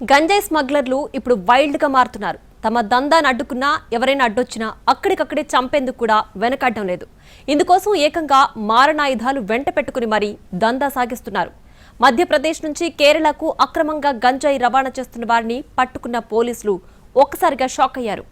గంజాయి స్మగ్లర్లు ఇప్పుడు వైల్డ్గా మారుతున్నారు. తమ దందాన్ని అడ్డుకున్నా ఎవరైనా అడ్డొచ్చినా అక్కడికక్కడే చంపేందుకు కూడా వెనకడ్డం లేదు. ఇందుకోసం ఏకంగా మారణాయుధాలు వెంట పెట్టుకుని మరీ దందా సాగిస్తున్నారు. మధ్యప్రదేశ్ నుంచి కేరళకు అక్రమంగా గంజాయి రవాణా చేస్తున్న వారిని పట్టుకున్న పోలీసులు ఒక్కసారిగా షాక్ అయ్యారు.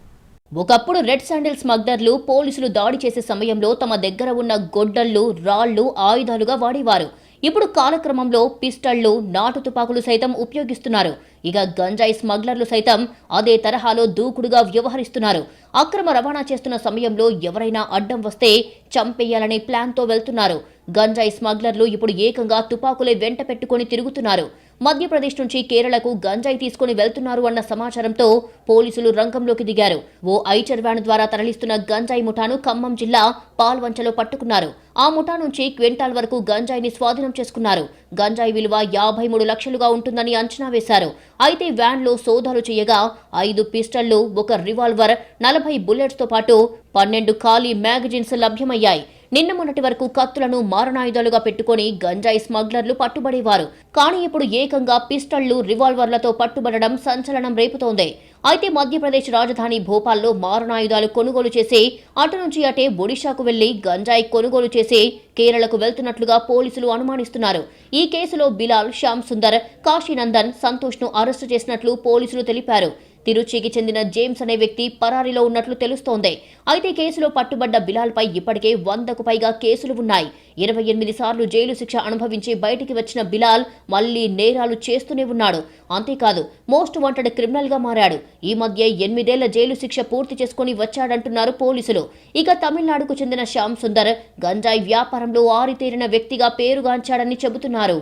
ఒకప్పుడు రెడ్ శాండిల్ స్మగ్లర్లు పోలీసులు దాడి చేసే సమయంలో తమ దగ్గర ఉన్న గొడ్డళ్ళు రాళ్ళు ఆయుధాలుగా వాడేవారు. ఇప్పుడు కాలక్రమంలో పిస్టళ్ళు నాటు తుపాకులు సైతం ఉపయోగిస్తున్నారు. ఇక గంజాయి స్మగ్లర్లు సైతం అదే తరహాలో దూకుడుగా వ్యవహరిస్తున్నారు. అక్రమ రవాణా చేస్తున్న సమయంలో ఎవరైనా అడ్డం వస్తే చంపేయాలనే ప్లాన్తో వెళ్తున్నారు. గంజాయి స్మగ్లర్లు ఇప్పుడు ఏకంగా తుపాకులే వెంట పెట్టుకుని తిరుగుతున్నారు. మధ్యప్రదేశ్ నుంచి కేరళకు గంజాయి తీసుకుని వెళ్తున్నారు అన్న సమాచారంతో పోలీసులు రంగంలోకి దిగారు. ఓ ఐచర్ వ్యాన్ ద్వారా తరలిస్తున్న గంజాయి ముఠాను ఖమ్మం జిల్లా పాల్వంచలో పట్టుకున్నారు. ఆ ముఠా నుంచి క్వింటాల్ వరకు గంజాయిని స్వాధీనం చేసుకున్నారు. గంజాయి విలువ యాభై మూడు లక్షలుగా ఉంటుందని అంచనా వేశారు. అయితే వ్యాన్లో సోదాలు చేయగా ఐదు పిస్టళ్ళు ఒక రివాల్వర్ నలభై బుల్లెట్స్తో పాటు పన్నెండు ఖాళీ మ్యాగజైన్స్ లభ్యమయ్యాయి. నిన్న మొన్నటి వరకు కత్తులను మారణాయుధాలుగా పెట్టుకొని గంజాయి స్మగ్లర్లు పట్టుబడేవారు. కానీ ఇప్పుడు ఏకంగా పిస్టళ్ళు రివాల్వర్లతో పట్టుబడడం సంచలనం రేపుతోంది. అయితే మధ్యప్రదేశ్ రాజధాని భోపాల్లో మారణాయుధాలు కొనుగోలు చేసి అటు నుంచి అటే ఒడిశాకు వెళ్ళి గంజాయి కొనుగోలు చేసి కేరళకు వెళ్తున్నట్లుగా పోలీసులు అనుమానిస్తున్నారు. ఈ కేసులో బిలాల్ శ్యామ్ సుందర్ కాశీనందన్ సంతోష్ను అరెస్టు చేసినట్లు పోలీసులు తెలిపారు. తిరుచికి చెందిన జేమ్స్ అనే వ్యక్తి పరారీలో ఉన్నట్లు తెలుస్తోంది. అయితే కేసులో పట్టుబడ్డ బిలాల్పై ఇప్పటికే వందకు పైగా కేసులు ఉన్నాయి. ఇరవై ఎనిమిది సార్లు జైలు శిక్ష అనుభవించి బయటికి వచ్చిన బిలాల్ మళ్ళీ నేరాలు చేస్తూనే ఉన్నాడు. అంతేకాదు మోస్ట్ వాంటెడ్ క్రిమినల్గా మారాడు. ఈ మధ్య ఎనిమిదేళ్ళ జైలు శిక్ష పూర్తి చేసుకుని వచ్చాడంటున్నారు పోలీసులు. ఇక తమిళనాడుకు చెందిన శ్యామ్ సుందర్ గంజాయి వ్యాపారంలో ఆరితేరిన వ్యక్తిగా పేరుగాంచాడని చెబుతున్నారు.